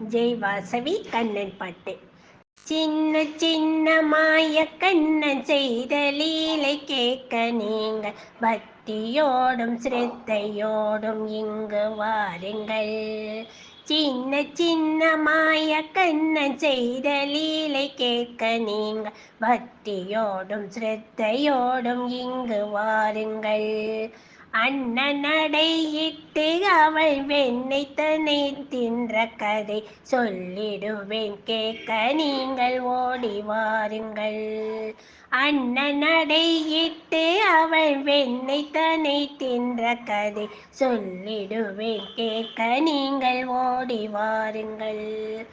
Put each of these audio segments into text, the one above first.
ஜெய் வாசவி கண்ணன் பாட்டு. சின்ன சின்ன மாய கண்ணன் செய்த லீலை கேட்க நீங்க பக்தியோடும் சிரத்தையோடும் இங்கு வாருங்கள். சின்ன சின்ன மாய கண்ணன் செய்த லீலை கேட்க நீங்க பக்தியோடும் சிரத்தையோடும் இங்கு வாருங்கள். அண்ணனடையிட்டு அவள் வெண்ணை தன்னை தின்ற கதை சொல்லிடுவேன். கேட்க நீங்கள் ஓடி வாருங்கள். அண்ணனடையிட்டு அவள் வெண்ணை தன்னை தின்ற கதை சொல்லிடுவேன். கேட்க நீங்கள் ஓடி வாருங்கள்.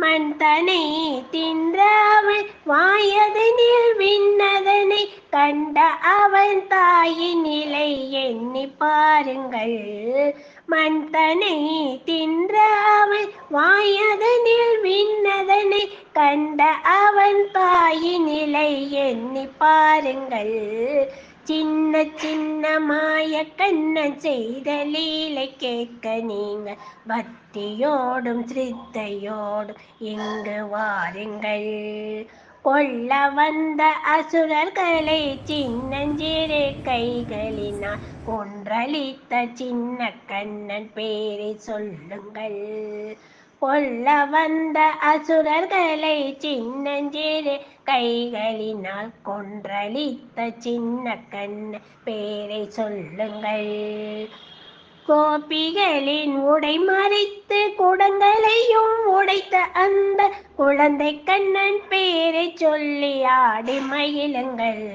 மண் தனை தின்றாவள் வாயதனில் விண்ணதனை கண்ட அவன் தாயின் நிலை எண்ணி பாருங்கள். மண் தனை தின்றாவள் வாயதனில் விண்ணதனை கண்ட அவன் தாயின் நிலை எண்ணி பாருங்கள். சின்ன சின்ன மாய கண்ணன் செய்த லீலை கேட்க நீங்க பக்தியோடும் சித்தையோடும் இங்கு வாருங்கள். கொல்ல வந்த அசுரர்களை சின்னஞ்சிறு கைகளினால் கொன்றளித்த சின்ன கண்ணன் பேரை சொல்லுங்கள். கொல்ல வந்த அசுரர்களை சின்னஞ்சிறு கைகளினால் கொன்றளித்த சின்ன கண்ண பேரை சொல்லுங்கள். கோபிகளின் உடை மறைத்து குடங்களையும் உடைத்த அந்த குழந்தை கண்ணன் பேரை சொல்லி ஆடி மகிழுங்கள்.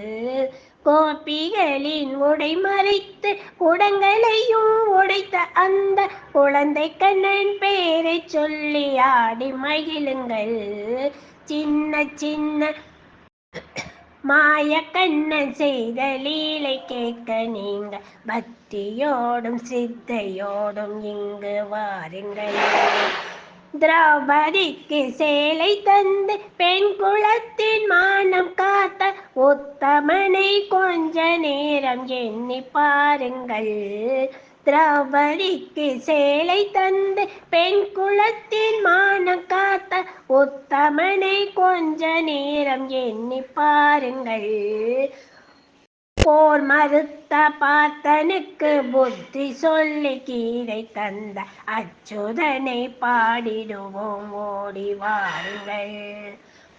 கோபிகளின் உடை மறைத்து குடங்களையும் உடைத்த அந்த குழந்தை கண்ணன் பேர் சொல்லி ஆடி மகிழுங்கள். சின்ன சின்ன மாய கண்ணன் செய்த லீலை கேட்க நீங்க பக்தியோடும் சித்தையோடும் இங்கு வாருங்கள். திரௌபதிக்கு சேலை தந்து பெண் குலத்தின் மானம் காத்த உத்தமனை கொஞ்ச நேரம் எண்ணி பாருங்கள். திரௌபதிக்கு சேலை தந்து பெண் குலத்தின் மானம் காத்த உத்தமனை கொஞ்ச நேரம் எண்ணி பாருங்கள். போர் மறுத்த பார்த்தனுக்கு புத்தி சொல்லி கீரை தந்த அச்சுதனை பாடிடுவோம் ஓடி வாருங்கள்.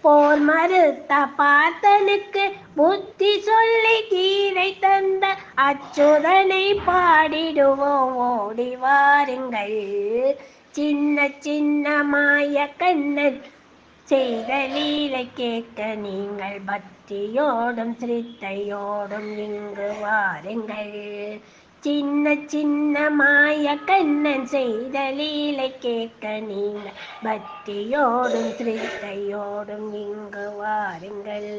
போர் மறுத்த பார்த்தனுக்கு புத்தி சொல்லி கீரை தந்த அச்சுதனை பாடிடுவோம் ஓடி வாருங்கள். சின்ன சின்ன மாய கண்ணன் செய்த லீலை கேட்க நீங்கள் பக்தியோடும் சிரித்தையோடும் இங்கு வாருங்கள். சின்ன சின்ன மாய கண்ணன் செய்த லீலை கேட்க நீங்க பக்தியோடும் சிரத்தையோடும் இங்கு வாருங்கள்.